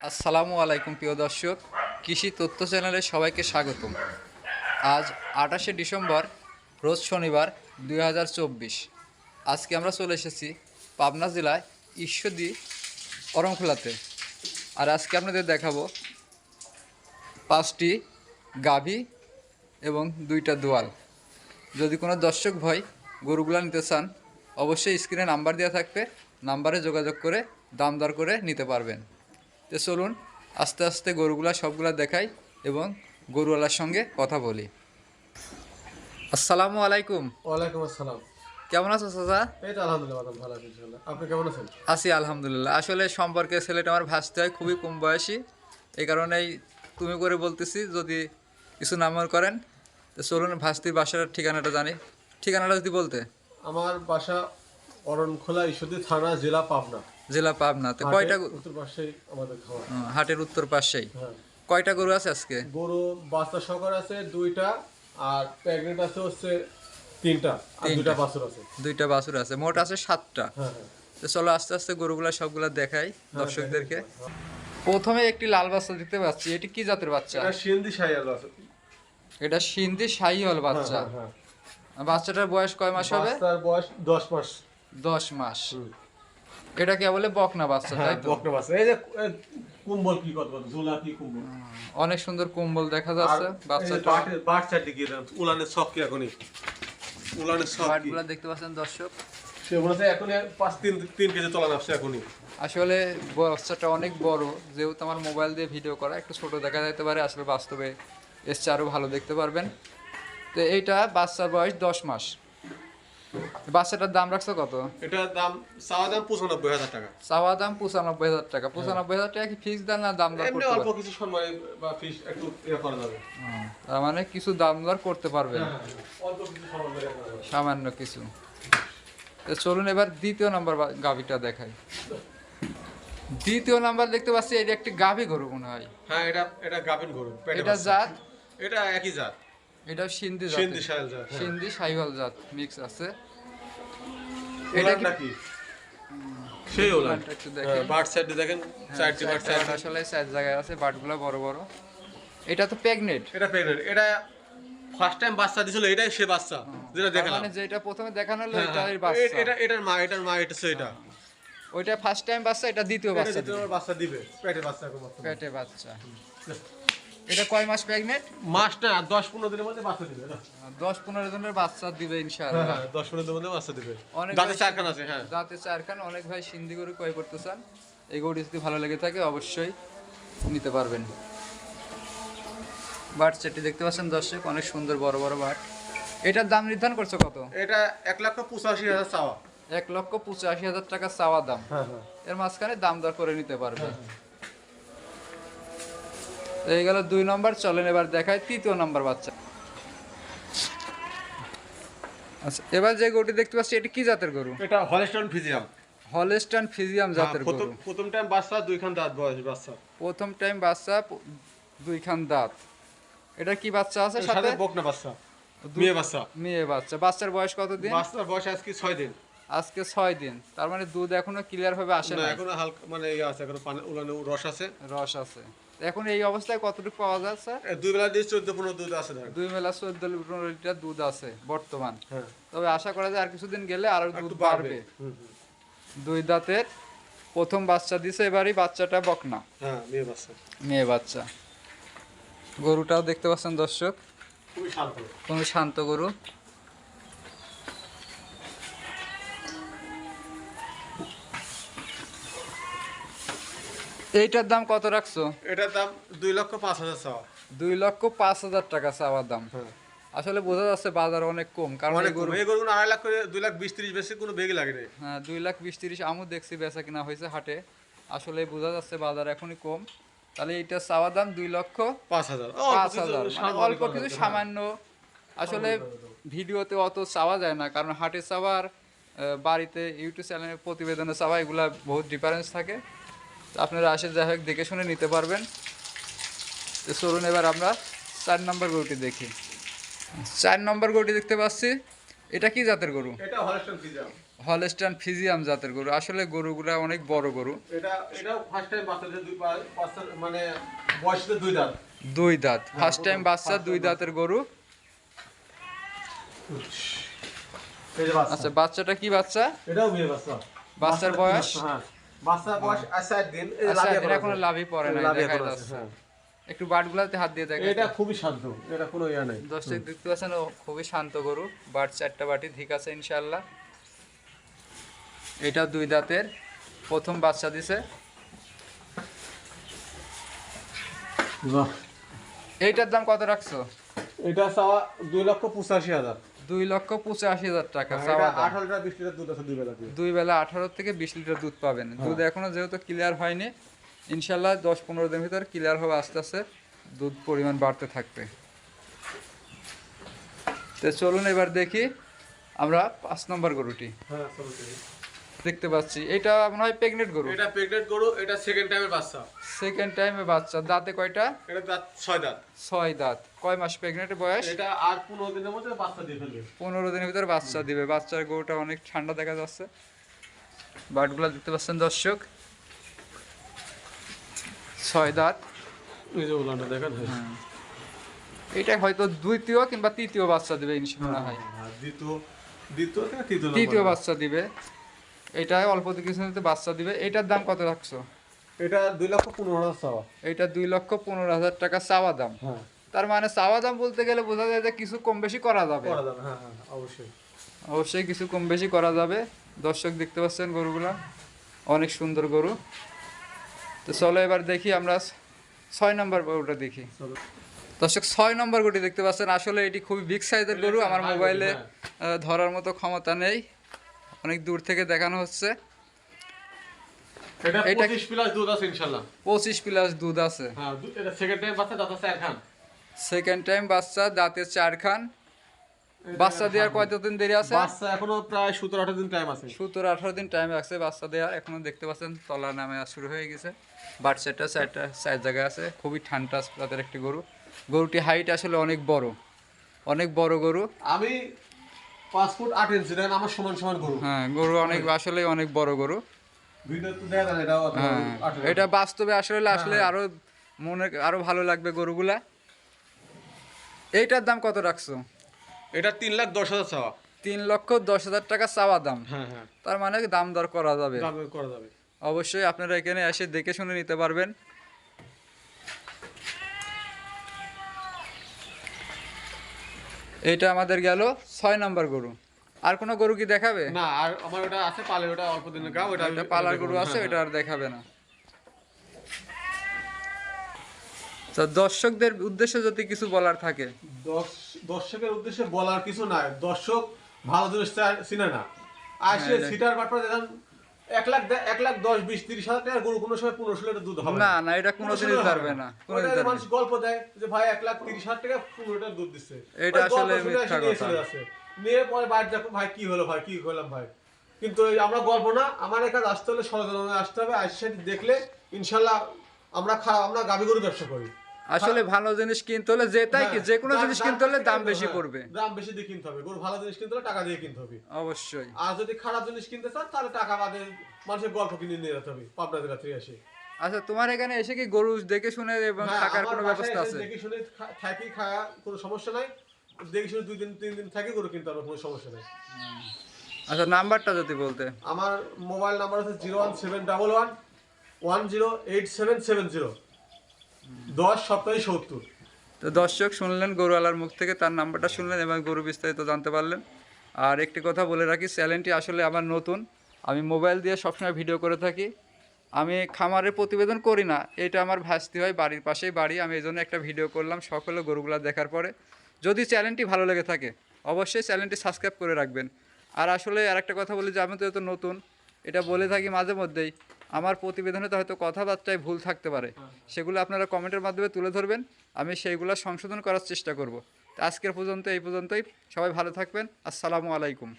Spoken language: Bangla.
আসসালামু আলাইকুম, প্রিয় দর্শক। কৃষি তথ্য চ্যানেলে সবাইকে স্বাগতম। আজ আঠাশে ডিসেম্বর, রোজ শনিবার, দুই হাজার চব্বিশ। আজকে আমরা চলে এসেছি পাবনা জেলায় ঈশ্বরদী অরংখোলাতে। আর আজকে আপনাদের দেখাবো পাঁচটি গাভী এবং দুইটা দোয়াল। যদি কোনো দর্শক ভয় গরুগুলা নিতে চান, অবশ্যই স্ক্রিনে নাম্বার দেওয়া থাকবে। নাম্বারে যোগাযোগ করে দাম দর করে নিতে পারবেন। তো চলুন আস্তে আস্তে গরুগুলা সবগুলা দেখাই এবং গরুওয়ালার সঙ্গে কথা বলি। আসসালামু আলাইকুম। ওয়ালাইকুম আসসালাম। কেমন আছো চাচা? এই তো আলহামদুলিল্লাহ ভালো আছি ইনশাআল্লাহ। আপনি কেমন আছেন? আছি আলহামদুলিল্লাহ। আসলে সম্পর্কে ছেলেটা আমার ভাসতে হয় খুবই কম বয়সী। এই কারণেই তুমি করে বলতেছি যদি কিছু নামর করেন তো চলুন ভাস্তির বাসার ঠিকানাটা জানি। ঠিকানাটা যদি বলতে। আমার বাসা অরণখোলা ঈশ্বরদী থানা জেলা পাবনা। জেলা পাবনাতে। কয়টা উত্তর পাশে আমাদের খাওয়া হাটের উত্তর পাশেই। হ্যাঁ। কয়টা গরু আছে আজকে? গরু বাচ্চা সকার আছে দুইটা আর প্রেগনেন্ট আছে হচ্ছে তিনটা আর দুইটা বাছুর আছে। দুইটা বাছুর আছে মোট আছে সাতটা। হ্যাঁ হ্যাঁ। তো চলো আস্তে আস্তে গরুগুলা সবগুলা দেখাই দর্শকদেরকে। প্রথমে একটি লাল বাচ্চা দেখতে পাচ্ছি এটি কি জাতের বাচ্চা? এটা সিন্ধি সাইয়াল আছে এটা সিন্ধি শাহিওয়াল বাচ্চা। বাচ্চাটার বয়স কয় মাস হবে? বাচ্চার বয়স দশ মাস। দশ মাস। এটা কে বলে? বকনা বাচ্চা হ্যাঁ তাই তো? বকনা বাচ্চা। এই যে কুম্বল কি কত ঝোলা কি কুম্বল। অনেক সুন্দর কম্বল দেখা যাচ্ছে বাচ্চাটা। বাটের- বাট চারটি গিয়ে দেন উলানের সব কি এখনই? উলানের সব কি? বাটগুলা দেখতে পাচ্ছেন দর্শক? সে মনে হচ্ছে পাঁচ তিন তিন কেজি তোলা নামছে এখনই। আসলে বাচ্চাটা অনেক বড় যেহেতু আমার মোবাইল দিয়ে ভিডিও করা একটু ছোট দেখা যেতে পারে আসলে বাস্তবে এসছে আরও ভালো দেখতে পারবেন। তো এইটা বাচ্চার বয়স দশ মাস। বাচ্চাটার দাম রাখছো কত? এটার দাম চাওয়া দাম পঁচানব্বই হাজার টাকা। চাওয়া দাম পঁচানব্বই হাজার টাকা। পঁচানব্বই হাজার টাকা কি ফিক্স দাম না দাম দর করতে অল্প কিছু সম্মান বা একটু ইয়ে করা যাবে। তার মানে কিছু দাম দর করতে পারবেন অল্প কিছু সম্মান ইয়ে করা যাবে। সামান্য কিছু। তো চলুন এবার দ্বিতীয় নাম্বার গাভিটা দেখাই। দ্বিতীয় নাম্বার দেখতে পাচ্ছি এটা একটি গাভি গরু মনে হয়। হ্যাঁ এটা এটা গাভিন গরু এটা জাত? এটা একই জাত। এটা সিন্ধি সিন্ধি জাত জাত হ্যাঁ। সিন্ধি সাইওয়াল জাত মিক্স আছে। এটা কি সেই ওলান। হ্যাঁ, বাট সাইড দেখেন চারটি বাট সাইড। আসলে চার জায়গায় আছে বাটগুলো বড় বড়। এটা তো প্রেগনেন্ট এটা এটা ফার্স্ট টাইম বাচ্চা দিছিল এটাই সে বাচ্চা যেটা দেখালাম। মানে যেটা প্রথমে দেখানো হলো হ্যাঁ, এটাই হ্যাঁ। বাচ্চা। এটা এটার মা এটার মা এটা ওইটা ফার্স্ট টাইম বাচ্চা এটা দ্বিতীয় বাচ্চা দ্বিতীয় বাচ্চা দিবে। পেটে বাচ্চা পেটে বাচ্চা। এটা কয় মাস প্রেগনেন্ট মাস না দশ পনেরো দিনের মধ্যে বাচ্চা দিবে না? দশ পনেরো জনের বাচ্চা দিবে হ্যাঁ ইনশাআল্লাহ। হ্যাঁ দশ পনেরো দিনের মধ্যে বাচ্চা দিবে। দাঁতে চারখান আছে হ্যাঁ। দাঁতে চারখান অনেক ভাই সিন্ধি গরু ক্রয় করতে চান। এই যদি ভালো লেগে থাকে অবশ্যই নিতে পারবেন। বাট সেটি দেখতে পাচ্ছেন দর্শক অনেক সুন্দর বড় বড় বাট। এটার দাম নির্ধারণ করছ কত? এটা এক লক্ষ পঁচাশি হাজার চাওয়া। এক লক্ষ পঁচাশি হাজার টাকা চাওয়া দাম। হ্যাঁ হ্যাঁ। এর মাঝখানে দাম দর করে নিতে পারবে। তো এই গেল দুই নম্বর চলেন এবার দেখায় তৃতীয় নম্বর বাচ্চা। আচ্ছা এবার যে গরুটি দেখতে পাচ্ছি এটি কি জাতের গরু? এটা হলস্টন ফিজিয়াম। হলস্টান ফিজিয়াম জাতের গরু। প্রথম টাইম বাচ্চা দুইখান দাঁত বয়স বাচ্চা। প্রথম টাইম বাচ্চা দুইখান দাঁত। এটা কি বাচ্চা আছে সাথে? বকনা বাচ্চা মেয়ে বাচ্চা। মেয়ে বাচ্চা। বাচ্চার বয়স কত দিন? বাচ্চার বয়স আজকে ছয় দিন। আজকে ছয় দিন। তার মানে দুধ এখনও ক্লিয়ার ভাবে আসে না না এখনও হালকা মানে ইয়ে আছে এখনও পানি উলানে রস আছে। রস আছে। এখন এই অবস্থায় কতটুকু পাওয়া যাচ্ছে এ দুই বেলা দিয়ে চোদ্দ পনেরো দুধ আছে দুই মেলা চোদ্দ পনেরো লিটার দুধ আছে বর্তমান। হ্যাঁ। তবে আশা করা যায় আর কিছুদিন গেলে আরও দুধ বাড়বে। বাড়বে। হুম, হুম। দুই দাঁতের প্রথম বাচ্চা দিছে এবারই বাচ্চাটা বকনা। হ্যাঁ মেয়ে বাচ্চা। মেয়ে বাচ্চা। গরুটাও দেখতে পাচ্ছেন দর্শক। খুবই কোনো শান্ত গরু। এইটার দাম কত রাখছো? এটার দাম দুই লক্ষ পাঁচ হাজার চাওয়া। দুই লক্ষ পাঁচ হাজার টাকা চাওয়ার দাম। হ্যাঁ। আসলে বোঝা যাচ্ছে বাজার অনেক কম কারণ এই গরু গরু এই গরু আড়াই লাখ করে দুই লাখ বিশ তিরিশ বেশি কোনো বেগে লাগে না হ্যাঁ দুই লাখ বিশ তিরিশ আমও দেখছি বেচা কিনা হয়েছে হাটে। আসলে বোঝা যাচ্ছে বাজার এখনই কম। তাহলে এইটা চাওয়ার দাম দুই লক্ষ পাঁচ হাজার। পাঁচ হাজার মানে অল্প কিছু সামান্য। আসলে ভিডিওতে অত চাওয়া যায় না কারণ হাটে চাওয়ার বাড়িতে ইউটিউব চ্যানেলে প্রতিবেদনে চাওয়া এগুলা বহুত ডিফারেন্স থাকে। আপনারা আসে যাই হোক দেখে শুনে নিতে পারবেন। তো চলুন এবার আমরা চার নম্বর গরুটি দেখি। চার নম্বর গরুটি দেখতে পাচ্ছি। এটা কি জাতের গরু? Holstein Friesian. জাতের গরু। আসলে গরুগুলা অনেক বড় গরু। দুই মানে দুই দাঁত। ফার্স্ট টাইম বাচ্চা দুই দাঁতের গরু। আচ্ছা বাচ্চাটা কি বাচ্চা? বাচ্চার বয়স? হ্যাঁ। বয়স দিন এখনও। লাভই পড়ে দেখা যাচ্ছে। হ্যাঁ। একটু বাটগুলাতে হাত দিয়ে দেখে এটা খুবই শান্ত এটা কোনো ইয়া নাই। দর্শক দেখতে পাচ্ছেন খুবই শান্ত গরু বাট চারটা বাটি ঠিক আছে ইনশাল্লাহ এটা দুই দাঁতের প্রথম বাচ্চা দিছে। এইটার দাম কত রাখছো? এটা চাওয়া দুই লক্ষ পঁচাশি হাজার। দুই লক্ষ পঁচাশি হাজার টাকা চাওয়া দাম। লিটার দুধ আছে দুই বেলা দুই বেলা আঠারো থেকে বিশ লিটার দুধ পাবেন। দুধ এখনও যেহেতু ক্লিয়ার হয়নি ইনশাল্লাহ দশ পনেরো দিনের ভিতর ক্লিয়ার হবে আস্তে আস্তে দুধ পরিমাণ বাড়তে থাকবে। তো চলুন এবার দেখি আমরা পাঁচ নম্বর গরুটি। হ্যাঁ। দেখতে পাচ্ছি। এটা মনে হয় প্রেগনেন্ট গরু? এটা প্রেগনেন্ট গরু এটা সেকেন্ড টাইমের বাচ্চা। সেকেন্ড টাইমে বাচ্চা। দাঁতে কয়টা? এটা দাঁত ছয় দাঁত। ছয় দাঁত। কয় মাস প্রেগনেন্টের বয়স? এটা আর পনেরো দিনের মধ্যে বাচ্চা দিয়ে ফেলবে। পনেরো দিনের ভিতরে বাচ্চা দিবে। বাচ্চার গরুটা অনেক ঠান্ডা দেখা যাচ্ছে। বাটগুলো দেখতে পাচ্ছেন দর্শক। ছয় দাঁত। এই যে উলানটা দেখেন। হ্যাঁ। এটা হয়তো দ্বিতীয় কিংবা তৃতীয় বাচ্চা দিবে ইনশাল্লাহ হয় হ্যাঁ, দ্বিতীয় দ্বিতীয় থেকে তৃতীয় তৃতীয় বাচ্চা দিবে। এটা অল্প কিছুতে বাচ্চা দিবে। এটার দাম কত রাখছো? এটা দুই লক্ষ পনেরো হাজার চাওয়া। এটা দুই লক্ষ পনেরো হাজার টাকা চাওয়া দাম। হ্যাঁ। তার মানে চাওয়া দাম বলতে গেলে বোঝা যায় যে কিছু কম বেশি করা যাবে। করা যাবে হ্যাঁ হ্যাঁ অবশ্যই। অবশ্যই কিছু কম বেশি করা যাবে। দর্শক দেখতে পাচ্ছেন গরুগুলা। অনেক সুন্দর গরু। তো চলো এবার দেখি আমরা ছয় নম্বর গরুটা দেখি। দর্শক ছয় নম্বর গরুটি দেখতে পাচ্ছেন। আসলে এটি খুবই বিগ সাইজের গরু। আমার মোবাইলে। ধরার মতো ক্ষমতা নেই। অনেক দূর থেকে দেখানো হচ্ছে। এটা এটা- পঁচিশ প্লাস দুধ আছে ইনশাল্লাহ পঁচিশ প্লাস দুধ আছে। হ্যাঁ এটা সেকেন্ড টাইম বাচ্চা দাঁত আছে খান। সেকেন্ড টাইম বাচ্চা দাঁতের চার খান। বাচ্চা দেওয়ার কতদিন দেরি আছে? বাচ্চা এখনও প্রায় সতেরো আঠারো দিন টাইম আছে। সতেরো আঠারো দিন টাইম আছে বাচ্চা দেওয়ার। এখনও দেখতে পাচ্ছেন তলা নামে শুরু হয়ে গেছে। সেটটা চারটা চার জায়গায় আছে। খুবই ঠান্ডা তাদের একটি গরু। গরুটি হাইট আসলে অনেক বড়। অনেক বড় গরু। আমি পাঁচ ফুট আট ইঞ্চি দেখেন আমার সমান সমান গরু। হ্যাঁ গরু অনেক আসলে অনেক বড় গরু। হ্যাঁ। এটা বাস্তবে আসলে আসলে আরও মনে আরও ভালো লাগবে গরুগুলা। এইটার দাম কত রাখছো? এটা তিন লাখ দশ হাজার চাওয়া। তিন লক্ষ দশ হাজার টাকা চাওয়া দাম। হ্যাঁ হ্যাঁ। তার মানে দাম দর করা যাবে? করা যাবে। অবশ্যই আপনারা এখানে এসে দেখে শুনে নিতে পারবেন। এটা আমাদের গেল ছয় নম্বর গরু। আর কোনো গরু কি দেখাবে? না আর আমার ওটা আছে পালে ওটা অল্প দিনের গাও ওটা একটা পালার গরু আছে এটা আর দেখাবে না। তো দর্শকদের উদ্দেশ্যে যদি কিছু বলার থাকে। দর্শকের উদ্দেশ্যে বলার কিছু নাই। দর্শক ভালো জিনিস চিনে না। আসে হ্যাঁ, সিটার বাটপা দেখেন এক লাখ এক লাখ দশ বিশ তিরিশ হাজার টাকার গরু কোনো সময় পনেরোশো লিটার দুধ হবে না। না এটা কোনোদিনই পনেরোশো পারবে না। ওটা কোনোদিন পারবে মানুষ গল্প দেয় যে ভাই এক লাখ তিরিশ হাজার টাকা পনেরো লিটার দুধ দিচ্ছে। এটা আসলে মিথ্যা কথা। নিয়ে পরে বাইরে ভাই কি হলো ভাই কি হলাম ভাই। কিন্তু আমরা গল্প না আমার এখানে আসতে হলে সরজনে আসতে হবে আসছে দেখলে ইনশাল্লাহ আমরা আমরা গাভী গরু ব্যবসা করি। আসলে ভালো জিনিস কিনতে হলে যেটাই কি হ্যাঁ, যে কোনো জিনিস কিনতে হলে দাম বেশি পড়বে। দাম বেশি দিয়ে কিনতে হবে। গরু ভালো জিনিস কিনতে হলে টাকা দিয়ে কিনতে হবে। অবশ্যই। আর যদি খারাপ জিনিস কিনতে চান তাহলে টাকা বাদে মানুষের গল্প কিনে নিয়ে যেতে হবে পাবনা জেলা থেকে এসে আচ্ছা তোমার এখানে এসে কি গরু দেখে শুনে এবং হ্যাঁ, থাকার কোনো ব্যবস্থা আছে? দেখে শুনে থাকি খাওয়া কোনো সমস্যা নাই। দেখে শুনে দুই দিন তিন দিন থাকি গরু কিনতে হবে কোনো সমস্যা নাই। আচ্ছা নাম্বারটা যদি বলতে। আমার মোবাইল নাম্বার হচ্ছে zero one seven double one one zero eight seven seven zero. দশ সপ্তাহে সত্তর। তো দর্শক শুনলেন গরুওয়ালার মুখ থেকে, তার নাম্বারটা শুনলেন এবং গরু বিস্তারিত জানতে পারলেন। আর একটি কথা বলে রাখি, চ্যানেলটি আসলে আমার নতুন। আমি মোবাইল দিয়ে সবসময় ভিডিও করে থাকি। আমি খামারের প্রতিবেদন করি না, এটা আমার ভাস্তি হয়, বাড়ির পাশেই বাড়ি। আমি এই জন্য একটা ভিডিও করলাম সকলে গরুগুলা দেখার পরে। যদি চ্যানেলটি ভালো লেগে থাকে, অবশ্যই চ্যানেলটি সাবস্ক্রাইব করে রাখবেন। আর আসলে আরেকটা কথা বলি যে, আমি তো এত নতুন, এটা বলে থাকি মাঝে মধ্যেই। আমার প্রতিবেদনে তো হয়তো কথাবার্তায় ভুল থাকতে পারে। সেগুলো আপনারা কমেন্টের মাধ্যমে তুলে ধরবেন। আমি সেইগুলো সংশোধন করার চেষ্টা করব। তো আজকের পর্যন্ত এই পর্যন্তই। সবাই ভালো থাকবেন। আসসালামু আলাইকুম।